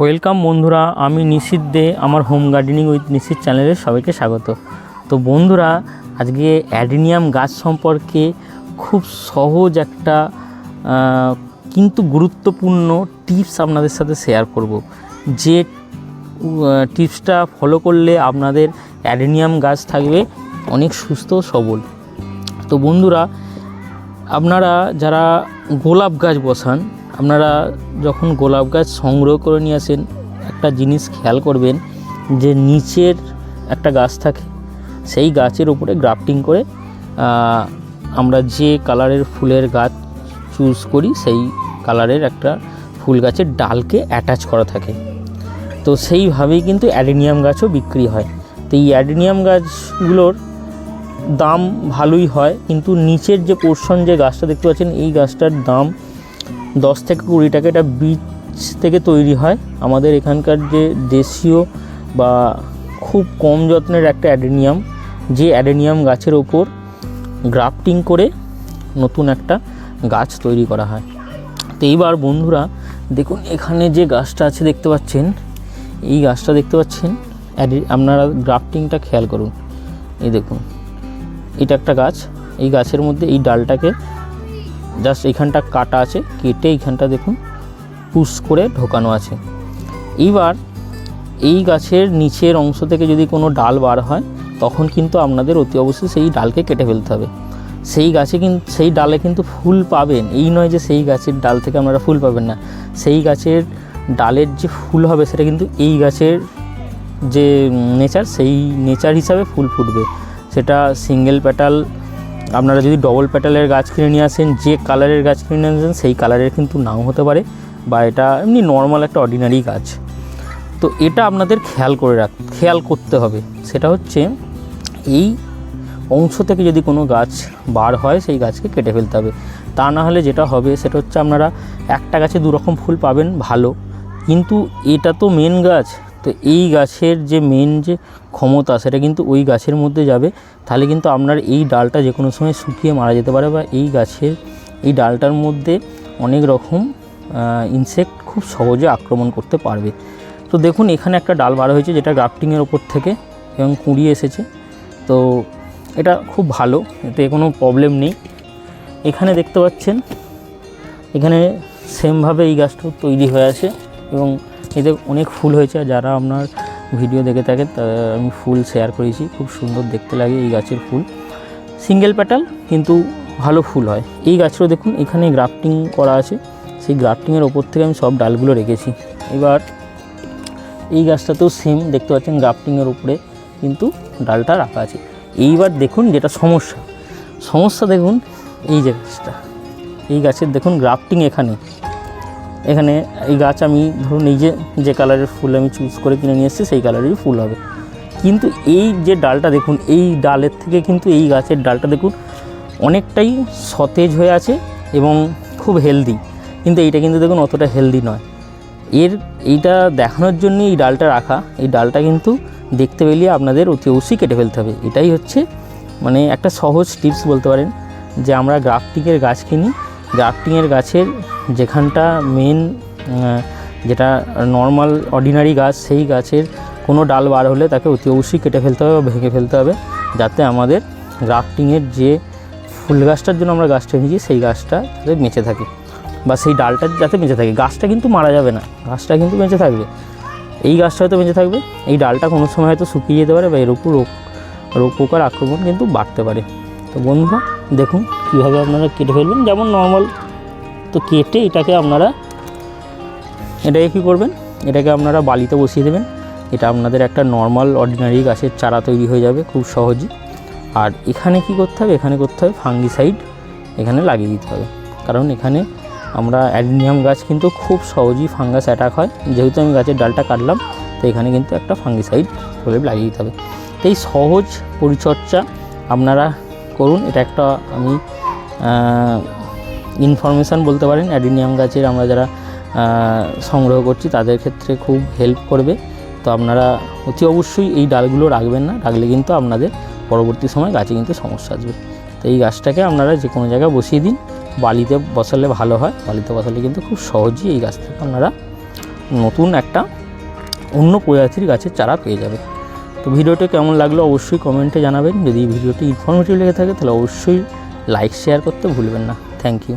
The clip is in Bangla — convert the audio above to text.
ওয়েলকাম বন্ধুরা, আমি নিশিত দে, আমার হোম গার্ডেনিং উইথ নিশিত চ্যানেলে সবাইকে স্বাগত। তো বন্ধুরা, আজকে অ্যাডিনিয়াম গাছ সম্পর্কে খুব সহজ একটা কিন্তু গুরুত্বপূর্ণ টিপস আপনাদের সাথে শেয়ার করব। যে টিপসটা ফলো করলে আপনাদের অ্যাডিনিয়াম গাছ থাকবে অনেক সুস্থ সবল। তো বন্ধুরা, আপনারা যারা গোলাপ গাছ বসান আপনারা যখন গোলাপ গাছ সংগ্রহ করে নিয়ে আসেন, একটা জিনিস খেয়াল করবেন যে নিচের একটা গাছ থাকে, সেই গাছের উপরে গ্রাফটিং করে আমরা যে কালারের ফুলের গাছ চুজ করি, সেই কালারের একটা ফুল গাছের ডালকে অ্যাটাচ করা থাকে। তো সেইভাবেই কিন্তু অ্যাডেনিয়াম গাছও বিক্রি হয়। তো এই অ্যাডেনিয়াম গাছগুলোর দাম ভালোই হয়, কিন্তু নিচের যে পোর্শন যে গাছটা দেখতে পাচ্ছেন, এই গাছটার দাম দশ থেকে কুড়ি টাকা এটা বীজ থেকে তৈরি হয়। আমাদের এখানকার যে দেশীয় বা খুব কম যত্নের একটা অ্যাডেনিয়াম, যে অ্যাডেনিয়াম গাছের ওপর গ্রাফটিং করে নতুন একটা গাছ তৈরি করা হয়। তো এইবার বন্ধুরা, দেখুন এখানে যে গাছটা আছে দেখতে পাচ্ছেন, এই গাছটা দেখতে পাচ্ছেন আপনারা গ্রাফটিংটা খেয়াল করুন। এই দেখুন, এটা একটা গাছ, এই গাছের মধ্যে এই ডালটাকে জাস্ট এইখানটা কাটা আছে, কেটে এইখানটা দেখুন, পুশ করে ঢোকানো আছে। এইবার এই গাছের নিচের অংশ থেকে যদি কোনো ডাল বার হয়, তখন কিন্তু আপনাদের অতি অবশ্যই সেই ডালকে কেটে ফেলতে হবে। সেই গাছে কিন্তু সেই ডালে কিন্তু ফুল পাবেন। এই নয় যে সেই গাছের ডাল থেকে আপনারা ফুল পাবেন না। সেই গাছের ডালের যে ফুল হবে, সেটা কিন্তু এই গাছের যে নেচার সেই নেচার হিসাবে ফুল ফুটবে। সেটা সিঙ্গেল প্যাটাল আপনারা যদি ডবল প্যাটালের গাছ কিনে নিয়ে আসেন, যে কালারের গাছ কিনে নিয়ে আসেন, সেই কালারের কিন্তু নাও হতে পারে বা এটা এমনি নর্মাল একটা অর্ডিনারি গাছ। তো এটা আপনাদের খেয়াল করে রাখ, খেয়াল করতে হবে। সেটা হচ্ছে এই অংশ থেকে যদি কোনো গাছ বার হয়, সেই গাছকে কেটে ফেলতে হবে। তা না হলে যেটা হবে, সেটা হচ্ছে আপনারা একটা গাছে দু রকম ফুল পাবেন, ভালো। কিন্তু এটা তো মেন গাছ তো এই গাছের যে মেন যে ক্ষমতা, সেটা কিন্তু ওই গাছের মধ্যে যাবে। তাহলে কিন্তু আপনার এই ডালটা যে কোনো সময় শুকিয়ে মারা যেতে পারে বা এই গাছের, এই ডালটার মধ্যে অনেক রকম ইনসেক্ট খুব সহজে আক্রমণ করতে পারবে। তো দেখুন, এখানে একটা ডাল বার হয়েছে যেটা গ্রাফটিংয়ের ওপর থেকে এবং কুড়িয়ে এসেছে। তো এটা খুব ভালো, এতে কোনো প্রবলেম নেই। এখানে দেখতে পাচ্ছেন, এখানে সেমভাবে এই গাছটা তৈরি হয়ে আছে এবং এতে অনেক ফুল হয়েছে যারা আপনার ভিডিও দেখে থাকে আমি ফুল শেয়ার করেছি। খুব সুন্দর দেখতে লাগে এই গাছের ফুল। সিঙ্গেল প্যাটাল কিন্তু ভালো ফুল হয়। এই গাছটাও দেখুন, এখানে গ্রাফটিং করা আছে। সেই গ্রাফটিংয়ের ওপর থেকে আমি সব ডালগুলো রেখেছি। এবার এই গাছটাতেও সেম দেখতে পাচ্ছেন গ্রাফটিংয়ের উপরে কিন্তু ডালটা রাখা আছে। এইবার দেখুন যেটা সমস্যা। সমস্যা দেখুন এই যে গাছটা। এই গাছের দেখুন গ্রাফটিং এখানে। এখানে এই গাছ আমি ধরুন এই যে যে কালারের ফুল আমি চুজ করে কিনে নিয়ে এসেছি, সেই কালারেরই ফুল হবে। কিন্তু এই যে ডালটা দেখুন, এই ডালের থেকে কিন্তু এই গাছের ডালটা দেখুন, অনেকটাই সতেজ হয়ে আছে এবং খুব হেলদি কিন্তু এইটা কিন্তু দেখুন অতটা হেলদি নয়। এর, এইটা দেখানোর জন্য এই ডালটা রাখা। এই ডালটা কিন্তু দেখতে পেলে আপনাদের অতি অবশ্যই কেটে ফেলতে হবে। এটাই হচ্ছে মানে একটা সহজ টিপস বলতে পারেন যে আমরা গ্রাফটিংয়ের গাছ কিনি গ্রাফটিংয়ের গাছের যেখানটা মেন যেটা নর্মাল অর্ডিনারি গাছ, সেই গাছের কোনো ডাল বার হলে তাকে অতি অবশ্যই কেটে ফেলতে হবে বা ভেঙে ফেলতে হবে যাতে আমাদের গ্রাফটিংয়ের যে ফুল গাছটার জন্য আমরা গাছটা নিয়েছি সেই গাছটা যাতে বেঁচে থাকে বা সেই ডালটা যাতে বেঁচে থাকে। গাছটা কিন্তু মারা যাবে না, গাছটা কিন্তু বেঁচে থাকবে। এই গাছটা হয়তো বেঁচে থাকবে, এই ডালটা কোনো সময় হয়তো শুকিয়ে যেতে পারে বা এর উপর রোগ রোগ পোকার আক্রমণ কিন্তু বাড়তে পারে। তো বন্ধুরা, দেখুন কীভাবে আপনারা কেটে ফেলবেন। যেমন নর্মাল তো কেটে এটাকে আপনারা, এটাকে কী করবেন? এটাকে আপনারা বালিতে বসিয়ে দেবেন। এটা আপনাদের একটা নর্মাল অর্ডিনারি গাছের চারা তৈরি হয়ে যাবে খুব সহজেই। আর এখানে কি করতে হবে? এখানে করতে হবে ফাঙ্গিসাইড এখানে লাগিয়ে দিতে হবে। কারণ এখানে আমরা অ্যাডিনিয়াম গাছ কিন্তু খুব সহজেই ফাঙ্গাস অ্যাটাক হয়। যেহেতু আমি গাছের ডালটা কাটলাম, তো এখানে কিন্তু একটা ফাঙ্গিসাইড প্রলেপ লাগিয়ে দিতে হবে। তো এই সহজ পরিচর্যা আপনারা করুন। এটা একটা আমি ইনফরমেশান বলতে পারেন। অ্যাডিনিয়াম গাছের আমরা যারা সংগ্রহ করছি, তাদের ক্ষেত্রে খুব হেল্প করবে। তো আপনারা অতি অবশ্যই এই ডালগুলো রাখবেন না। রাখলে কিন্তু আপনাদের পরবর্তী সময় গাছে কিন্তু সমস্যা আসবে। তো এই গাছটাকে আপনারা যে কোনো জায়গায় বসিয়ে দিন। বালিতে বসালে ভালো হয়। বালিতে বসালে কিন্তু খুব সহজেই এই গাছ থেকে আপনারা নতুন একটা অন্য প্রজাতির গাছের চারা পেয়ে যাবে তো ভিডিওটা কেমন লাগল অবশ্যই কমেন্টে জানাবেন। যদি ভিডিওটি ইনফরমেটিভ লেগে থাকে তাহলে অবশ্যই লাইক শেয়ার করতে ভুলবেন না। Thank you